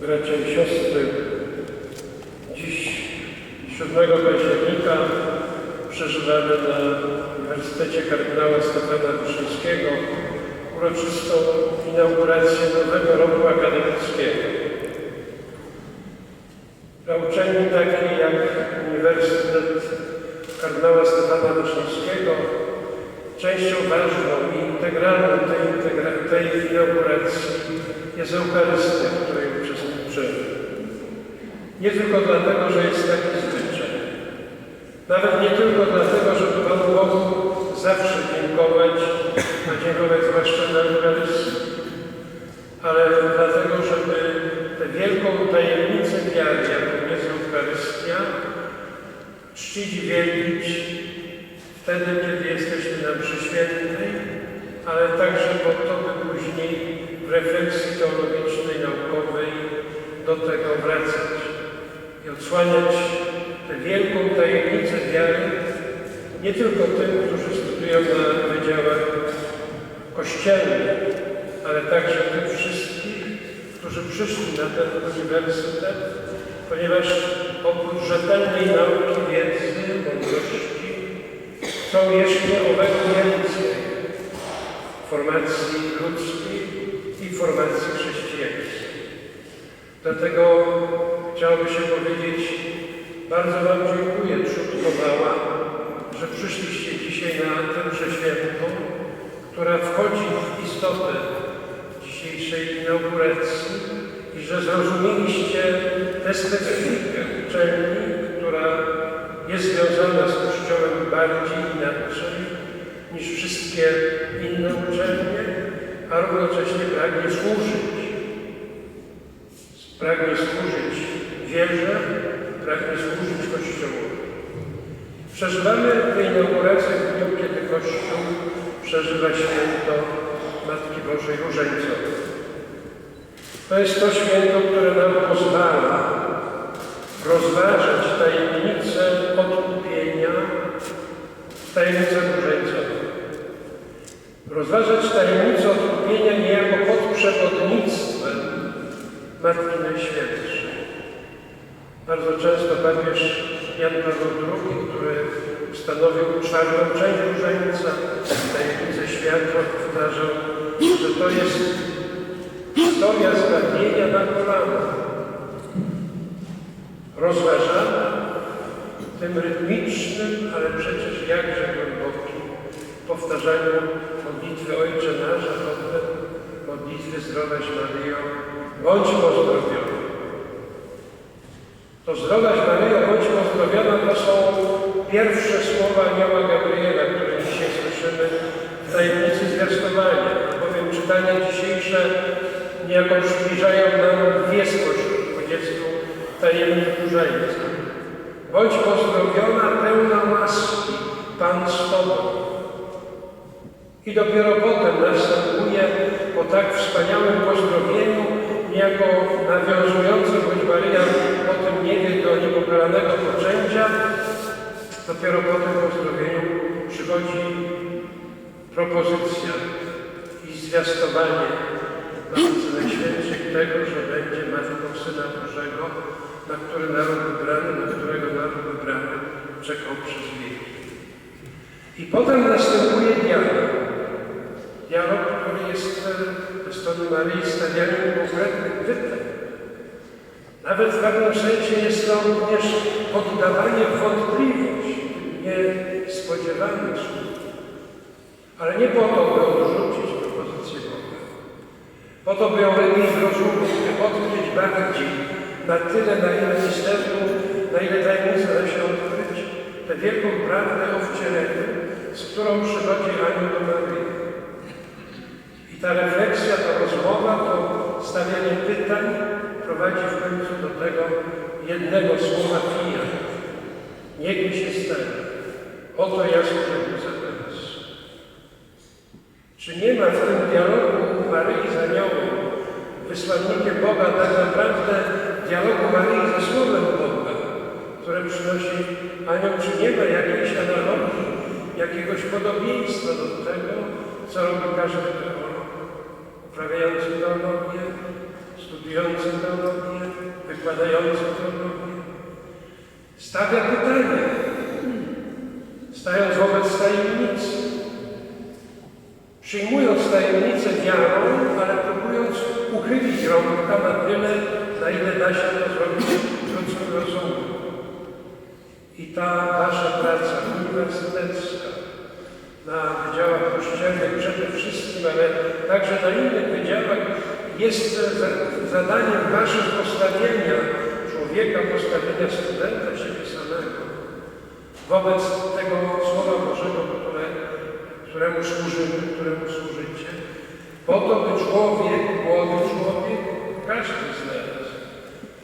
Bracia i siostry, dziś 7 października przeżywamy na Uniwersytecie kardynała Stefana Wyszyńskiego uroczystą inaugurację nowego roku akademickiego. Dla uczelni takiej jak Uniwersytet kardynała Stefana Wyszyńskiego częścią ważną i integralną tej, integra- tej inauguracji jest Eucharystia, w której uczestniczymy. Nie tylko dlatego, że jest taki zwyczaj. Nawet nie tylko dlatego, żeby Panu Bogu zawsze dziękować, a dziękować zwłaszcza na Eucharystii, ale dlatego, żeby tę wielką tajemnicę wiary, jaką jest Eucharystia, czcić wielbić wtedy, kiedy jesteśmy na mszy świętej, ale także po to, by później w refleksji teologicznej, naukowej do tego wracać i odsłaniać tę wielką tajemnicę wiary nie tylko tym, którzy studiują na wydziałach kościelnych, ale także tym wszystkim, którzy przyszli na ten uniwersytet, ponieważ oprócz rzetelnej nauki, wiedzy, mądrości, są jeszcze owego więcej formacji ludzkiej i formacji chrześcijańskiej. Dlatego chciałoby się powiedzieć, bardzo Wam dziękuję, Mała, że przyszliście dzisiaj na tę mszę świętą, która wchodzi w istotę dzisiejszej inauguracji i że zrozumieliście tę specyfikę uczelni, która jest związana z Kościołem bardziej inaczej niż wszystkie inne uczelnie, a równocześnie pragnie służyć. Pragnie służyć wierze, pragnie służyć Kościołowi. Przeżywamy tę inaugurację w dniu, kiedy Kościół przeżywa święto Matki Bożej Różańcowej. To jest to święto, które nam pozwala rozważać tajemnicę odkupienia, tajemnicę różańcową. Rozważać tajemnicę odkupienia niejako pod przewodnictwem Matki Najświętszej. Bardzo często papież Jan Paweł II, który stanowił czwartą część różańca, tajemnicę światła, powtarzał, że to jest historia zbawienia na kolanach rozważana tym rytmicznym, ale przecież jakże głębokim powtarzaniu modlitwy Ojcze Nasz, a modlitwy Zdrowaś Maryjo, bądź pozdrowiona. To Zdrowaś Maryjo, bądź pozdrowiona to są pierwsze słowa anioła Gabriela, które dzisiaj słyszymy w tajemnicy zwiastowania, bowiem czytania dzisiejsze niejako przybliżają nam dwie spośród 20 tajemnic różańca. Bądź pozdrowiona, pełna łaski, Pan z Tobą. I dopiero potem następuje po tak wspaniałym pozdrowieniu, niejako nawiązujące, choć Maryja o tym nie wie, do niepokalanego poczęcia, dopiero po tym pozdrowieniu przychodzi propozycja i zwiastowanie Matce Najświętszej tego, że będzie Matką Syna Bożego, na który naród wybrany, na którego naród wybrany czekał przez wieki. I potem następuje dialog. Dialog, który jest ze strony Maryi stawianiem konkretnych pytań. Nawet w pewnym sensie jest to również poddawanie w wątpliwość niespodziewanych słów. Ale nie po to, by odrzucić propozycję Boga. Po to, by ją lepiej zrozumieć, by odkryć bardziej na tyle, na ile misterium, na ile tajemnica da się odkryć, tę wielką prawdę o wcieleniu, z którą przychodzi anioł do Maryi. I ta refleksja, ta rozmowa, to stawianie pytań prowadzi w końcu do tego jednego słowa fija. Niech mi się stanie. Oto ja służę teraz. Czy nie ma w tym dialogu Maryi z aniołem, wysłannikiem Boga, tak naprawdę dialogu Maryi ze Słowem Boga, które przynosi anioł? Czy nie ma jakiejś analogii, jak jakiegoś podobieństwa do tego, co robi każdy teolog, uprawiający teologię, studiujący teologię, wykładający teologię. Stawia pytanie, stając wobec tajemnicy, przyjmując tajemnicę wiarą, ale próbując uchylić rąbka na tyle, na ile da się to zrobić ludzkim rozumem. I ta wasza praca uniwersytecka na wydziałach kościelnych przede wszystkim, ale także na innych wydziałach jest za- zadaniem waszym postawienia człowieka, postawienia studenta, wobec tego Słowa Bożego, które, któremu służymy, któremu służycie, po to, by człowiek, młody człowiek, każdy z nas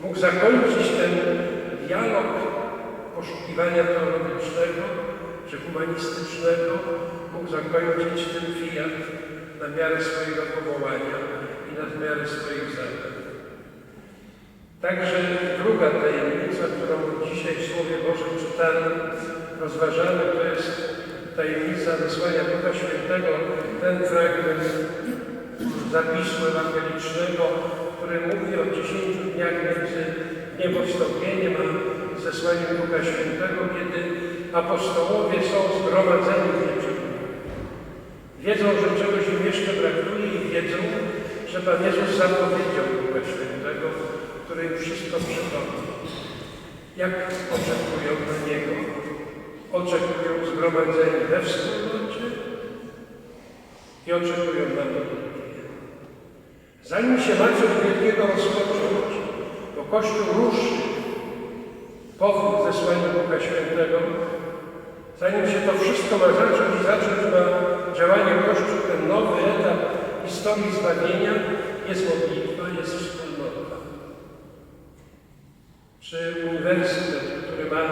mógł zakończyć ten dialog poszukiwania teologicznego czy humanistycznego, mógł zakończyć ten fiat na miarę swojego powołania i na miarę swoich zadań. Także druga tajemnica, którą dzisiaj w Słowie Bożym czytamy, rozważamy, to jest tajemnica wysłania Ducha Świętego. Ten fragment zapisu ewangelicznego, który mówi o dziesięciu dniach między niebowstąpieniem a zesłaniem Ducha Świętego, kiedy apostołowie są zgromadzeni w wieczorze. Wiedzą, że czegoś im jeszcze brakuje i wiedzą, że Pan Jezus zapowiedział Ducha Świętego, który im wszystko przypomni. Jak oczekują na Niego? Oczekują zgromadzeni we wspólnocie i oczekują na modlitwie. Zanim się coś wielkiego rozpocząć, bo Kościół ruszy powód zesłania Ducha Świętego, zanim się to wszystko ma zacząć i zacząć ma działanie Kościół, ten nowy etap historii zbawienia, jest modlitwa, jest wspólnota. Czy uniwersytet, który ma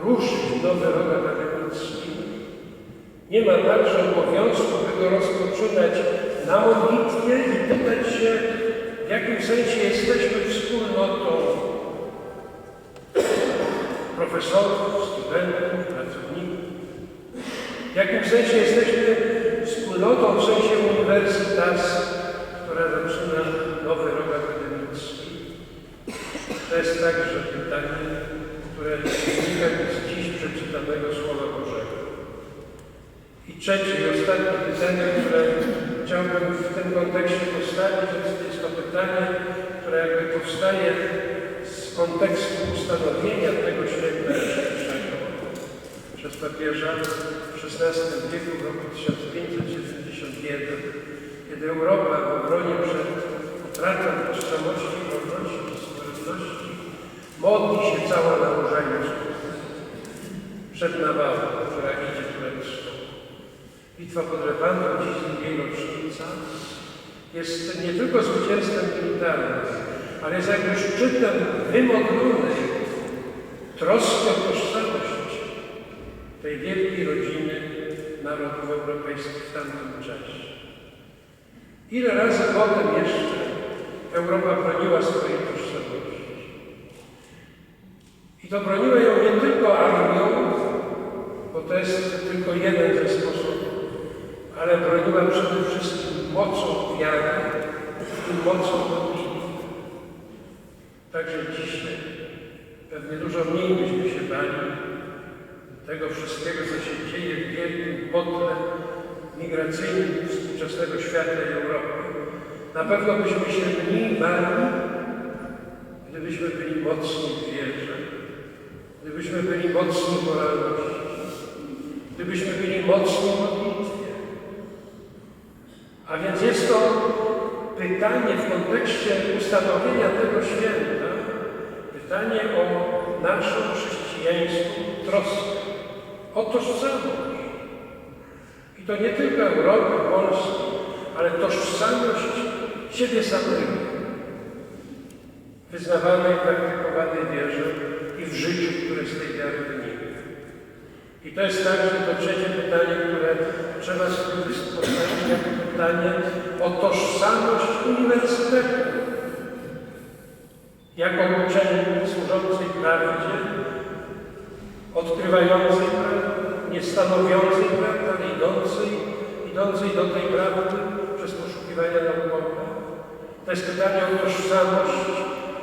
ruszyć nowy rok akademicki, nie ma także obowiązku, by go rozpoczynać na modlitwie i pytać się, w jakim sensie jesteśmy wspólnotą profesorów, studentów, pracowników. W jakim sensie jesteśmy wspólnotą w sensie uniwersytas, która zaczyna nowy rok akademicki. To jest także pytanie, które wynika z dziś przeczytanego Słowa Bożego. I trzecie i ostatnie pytanie, które chciałbym w tym kontekście postawić, jest, to pytanie, które jakby powstaje z kontekstu ustanowienia tego święta przez papieża w XVI wieku, w roku 1571, kiedy Europa w obronie przed utratą tożsamości, wolności i suwerenności modli się cała na różańcu przed nawałą, która idzie turecką. Bitwa pod Lepandą, dziś jej jest nie tylko zwycięstwem militarnym, ale jest jakby szczytem wymodlonej troski o tożsamość tej wielkiej rodziny narodów europejskich w tamtym czasie. Ile razy potem jeszcze Europa broniła swojej tożsamości? I to broniła ją nie tylko armią, bo to jest tylko jeden ze sposobów, ale broniła przede wszystkim mocą wiary i mocą modlitwy. Także dzisiaj pewnie dużo mniej byśmy się bali tego wszystkiego, co się dzieje w wielkim kotle migracyjnym współczesnego świata i Europy. Na pewno byśmy się mniej bali, gdybyśmy byli mocni w wierze, gdybyśmy byli mocni w moralności, gdybyśmy byli mocni w modlitwie. A więc jest to pytanie w kontekście ustanowienia tego święta, pytanie o naszą chrześcijańską troskę, o tożsamość. I to nie tylko Europy, Polski, ale tożsamość siebie samego, wyznawanej, praktykowanej wierze i w życiu, które z tej wiary wynika. I to jest także to trzecie pytanie, które trzeba sobie postawić jako pytanie o tożsamość uniwersytetu. Jako uczelni służącej prawdzie, odkrywającej prawdę, nie stanowiącej prawdy, ale idącej, idącej do tej prawdy przez poszukiwania naukowe. To jest pytanie o tożsamość,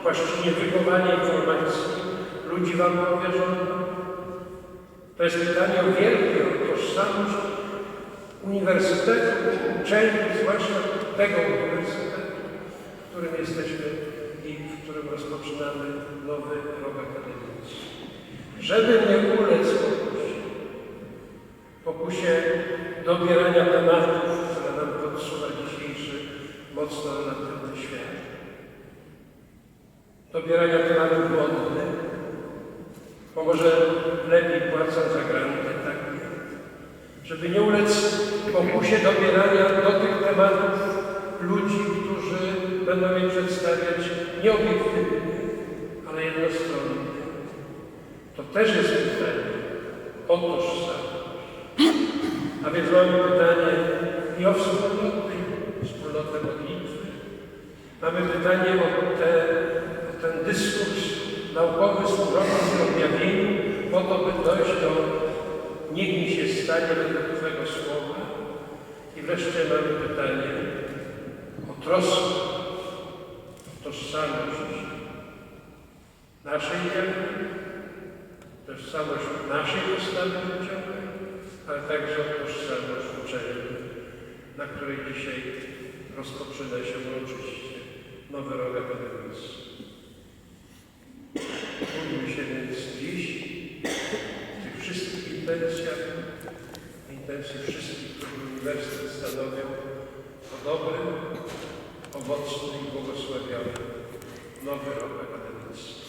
właściwie wychowanie informacji ludzi wam powierzono. To jest pytanie o wielkie, o tożsamość uniwersytetu, uczelni, zwłaszcza tego uniwersytetu, w którym jesteśmy i w którym rozpoczynamy nowy rok akademicki. Żeby nie ulec pokusie, pokusie dobierania tematów, które nam podsuwa dzisiejszy mocno relatywny świat. Dobierania tematów modnych, bo może lepiej płacą za grantę, tak nie. Żeby nie ulec pokusie dobierania do tych tematów ludzi, którzy będą je przedstawiać nie obiektywnie, ale jednostronnie. To też jest pytanie o tożsamość. A więc mamy pytanie i o wspólnoty, wspólnotę modlitwy. Mamy pytanie o, te, o ten dyskurs naukowy służący objawieniu, po to, by dojść do Twojego słowa. I wreszcie mamy pytanie o troskę, tożsamość naszej wiary, tożsamość naszej postawy życiowej, ale także tożsamość uczelni, na której dzisiaj rozpoczyna się uroczyście nowy rok akademicki. Módlmy się więc dziś w tych wszystkich intencjach, intencji wszystkich, którzy Uniwersytet stanowią, o dobry, owocny i błogosławiony nowy rok akademicki.